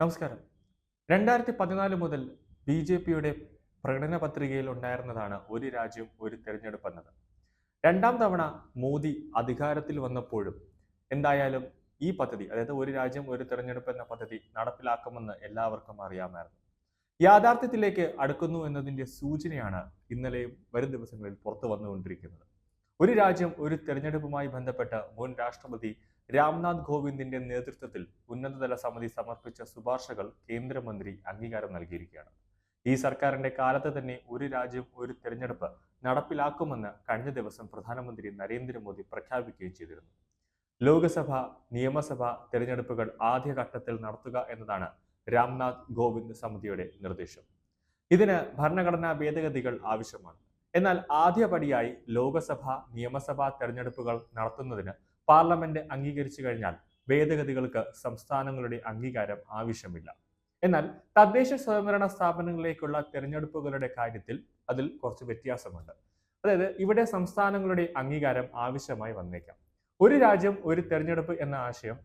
നമസ്കാരം. രണ്ടായിരത്തി പതിനാല് മുതൽ ബി ജെ പിയുടെ പ്രകടന പത്രികയിൽ ഉണ്ടായിരുന്നതാണ് ഒരു രാജ്യം ഒരു തിരഞ്ഞെടുപ്പ് എന്നത്. രണ്ടാം തവണ മോദി അധികാരത്തിൽ വന്നപ്പോഴും എന്തായാലും ഈ പദ്ധതി അതായത് ഒരു രാജ്യം ഒരു തിരഞ്ഞെടുപ്പ് എന്ന പദ്ധതി നടപ്പിലാക്കുമെന്ന് എല്ലാവർക്കും അറിയാമായിരുന്നു. യാഥാർത്ഥ്യത്തിലേക്ക് അടുക്കുന്നു എന്നതിന്റെ സൂചനയാണ് ഇന്നലെയും വരും ദിവസങ്ങളിൽ പുറത്തു വന്നുകൊണ്ടിരിക്കുന്നത്. ഒരു രാജ്യം ഒരു തിരഞ്ഞെടുപ്പുമായി ബന്ധപ്പെട്ട് മുൻ രാഷ്ട്രപതി രാംനാഥ് കോവിന്ദിന്റെ നേതൃത്വത്തിൽ ഉന്നതതല സമിതി സമർപ്പിച്ച ശുപാർശകൾ കേന്ദ്രമന്ത്രി അംഗീകാരം നൽകിയിരിക്കുകയാണ്. ഈ സർക്കാരിന്റെ കാലത്ത് തന്നെ ഒരു രാജ്യം ഒരു തെരഞ്ഞെടുപ്പ് നടപ്പിലാക്കുമെന്ന് കഴിഞ്ഞ ദിവസം പ്രധാനമന്ത്രി നരേന്ദ്രമോദി പ്രഖ്യാപിക്കുകയും ചെയ്തിരുന്നു. ലോക്സഭ നിയമസഭ തെരഞ്ഞെടുപ്പുകൾ ആദ്യഘട്ടത്തിൽ നടത്തുക എന്നതാണ് രാംനാഥ് കോവിന്ദ് സമിതിയുടെ നിർദ്ദേശം. ഇതിന് ഭരണഘടനാ ഭേദഗതികൾ ആവശ്യമാണ്. എന്നാൽ ആദ്യപടിയായി ലോക്സഭ നിയമസഭാ തെരഞ്ഞെടുപ്പുകൾ നടത്തുന്നതിന് പാർലമെന്റ് അംഗീകരിച്ചു കഴിഞ്ഞാൽ ഭേദഗതികൾക്ക് സംസ്ഥാനങ്ങളുടെ അംഗീകാരം ആവശ്യമില്ല. എന്നാൽ തദ്ദേശ സ്വയംഭരണ സ്ഥാപനങ്ങളിലേക്കുള്ള തിരഞ്ഞെടുപ്പുകളുടെ കാര്യത്തിൽ അതിൽ കുറച്ച് വ്യത്യാസമുണ്ട്. അതായത് ഇവിടെ സംസ്ഥാനങ്ങളുടെ അംഗീകാരം ആവശ്യമായി വന്നേക്കാം. ഒരു രാജ്യം ഒരു തെരഞ്ഞെടുപ്പ് എന്ന ആശയം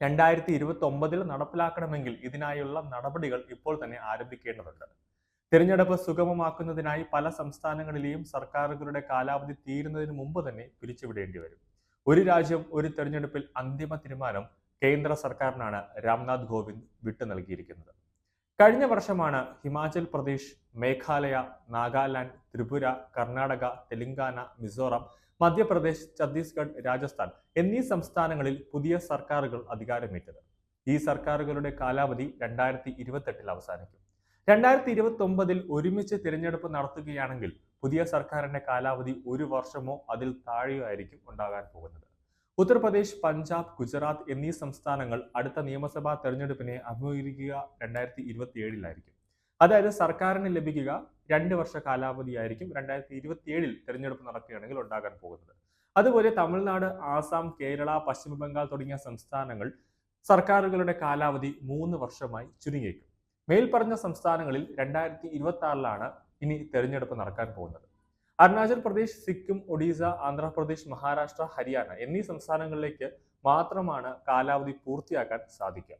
രണ്ടായിരത്തി ഇരുപത്തി ഒമ്പതിൽ നടപ്പിലാക്കണമെങ്കിൽ ഇതിനായുള്ള നടപടികൾ ഇപ്പോൾ തന്നെ ആരംഭിക്കേണ്ടതുണ്ട്. തിരഞ്ഞെടുപ്പ് സുഗമമാക്കുന്നതിനായി പല സംസ്ഥാനങ്ങളിലെയും സർക്കാരുകളുടെ കാലാവധി തീരുന്നതിന് മുമ്പ് തന്നെ പിരിച്ചുവിടേണ്ടി വരും. ഒരു രാജ്യം ഒരു തെരഞ്ഞെടുപ്പിൽ അന്തിമ തീരുമാനം കേന്ദ്ര സർക്കാരിനാണ് രാംനാഥ് കോവിന്ദ് വിട്ടു നൽകിയിരിക്കുന്നത്. കഴിഞ്ഞ വർഷമാണ് ഹിമാചൽ പ്രദേശ് മേഘാലയ നാഗാലാൻഡ് ത്രിപുര കർണാടക തെലങ്കാന മിസോറാം മധ്യപ്രദേശ് ഛത്തീസ്ഗഡ് രാജസ്ഥാൻ എന്നീ സംസ്ഥാനങ്ങളിൽ പുതിയ സർക്കാരുകൾ അധികാരമേറ്റത്. ഈ സർക്കാരുകളുടെ കാലാവധി രണ്ടായിരത്തി ഇരുപത്തെട്ടിൽ അവസാനിക്കും. രണ്ടായിരത്തി ഇരുപത്തി ഒമ്പതിൽ ഒരുമിച്ച് തിരഞ്ഞെടുപ്പ് നടത്തുകയാണെങ്കിൽ പുതിയ സർക്കാരിന്റെ കാലാവധി ഒരു വർഷമോ അതിൽ താഴെയോ ആയിരിക്കും ഉണ്ടാകാൻ പോകുന്നത്. ഉത്തർപ്രദേശ് പഞ്ചാബ് ഗുജറാത്ത് എന്നീ സംസ്ഥാനങ്ങൾ അടുത്ത നിയമസഭാ തെരഞ്ഞെടുപ്പിനെ അഭിമുഖീകരിക്കുക രണ്ടായിരത്തി ഇരുപത്തി ഏഴിലായിരിക്കും അതായത് സർക്കാരിന് ലഭിക്കുക രണ്ട് വർഷ കാലാവധിയായിരിക്കും രണ്ടായിരത്തി ഇരുപത്തി ഏഴിൽ തെരഞ്ഞെടുപ്പ് നടക്കുകയാണെങ്കിൽ ഉണ്ടാകാൻ പോകുന്നത്. അതുപോലെ തമിഴ്നാട് ആസാം കേരള പശ്ചിമ ബംഗാൾ തുടങ്ങിയ സംസ്ഥാനങ്ങൾ സർക്കാരുകളുടെ കാലാവധി മൂന്ന് വർഷമായി ചുരുങ്ങിയേക്കും. മേൽപ്പറഞ്ഞ സംസ്ഥാനങ്ങളിൽ രണ്ടായിരത്തി ഇരുപത്തി ആറിലാണ് ഇനി തെരഞ്ഞെടുപ്പ് നടക്കാൻ പോകുന്നത്. അരുണാചൽ പ്രദേശ് സിക്കിം ഒഡീസ ആന്ധ്രാപ്രദേശ് മഹാരാഷ്ട്ര ഹരിയാന എന്നീ സംസ്ഥാനങ്ങളിലേക്ക് മാത്രമാണ് കാലാവധി പൂർത്തിയാക്കാൻ സാധിക്കുക.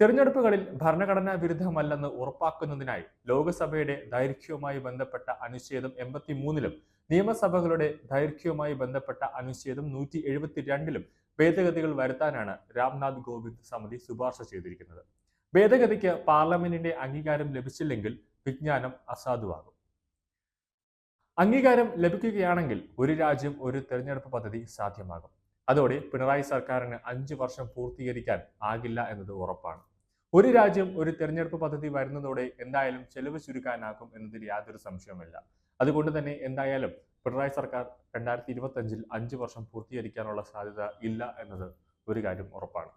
തിരഞ്ഞെടുപ്പുകളിൽ ഭരണഘടനാ വിരുദ്ധമല്ലെന്ന് ഉറപ്പാക്കുന്നതിനായി ലോക്സഭയുടെ ദൈർഘ്യവുമായി ബന്ധപ്പെട്ട അനുച്ഛേദം എൺപത്തി മൂന്നിലും നിയമസഭകളുടെ ദൈർഘ്യവുമായി ബന്ധപ്പെട്ട അനുച്ഛേദം നൂറ്റി എഴുപത്തി രണ്ടിലും ഭേദഗതികൾ വരുത്താനാണ് രാംനാഥ് കോവിന്ദ് സമിതി ശുപാർശ ചെയ്തിരിക്കുന്നത്. ഭേദഗതിക്ക് പാർലമെന്റിന്റെ അംഗീകാരം ലഭിച്ചില്ലെങ്കിൽ വിജ്ഞാനം അസാധുവാകും. അംഗീകാരം ലഭിക്കുകയാണെങ്കിൽ ഒരു രാജ്യം ഒരു തെരഞ്ഞെടുപ്പ് പദ്ധതി സാധ്യമാകും. അതോടെ പിണറായി സർക്കാരിന് അഞ്ചു വർഷം പൂർത്തീകരിക്കാൻ ആകില്ല എന്നത് ഉറപ്പാണ്. ഒരു രാജ്യം ഒരു തെരഞ്ഞെടുപ്പ് പദ്ധതി വരുന്നതോടെ എന്തായാലും ചെലവ് ചുരുക്കാനാകും എന്നതിൽ യാതൊരു സംശയവുമില്ല. അതുകൊണ്ട് തന്നെ എന്തായാലും പിണറായി സർക്കാർ രണ്ടായിരത്തി ഇരുപത്തി അഞ്ചിൽ അഞ്ച് വർഷം പൂർത്തീകരിക്കാനുള്ള സാധ്യത ഇല്ല എന്നത് ഒരു കാര്യം ഉറപ്പാണ്.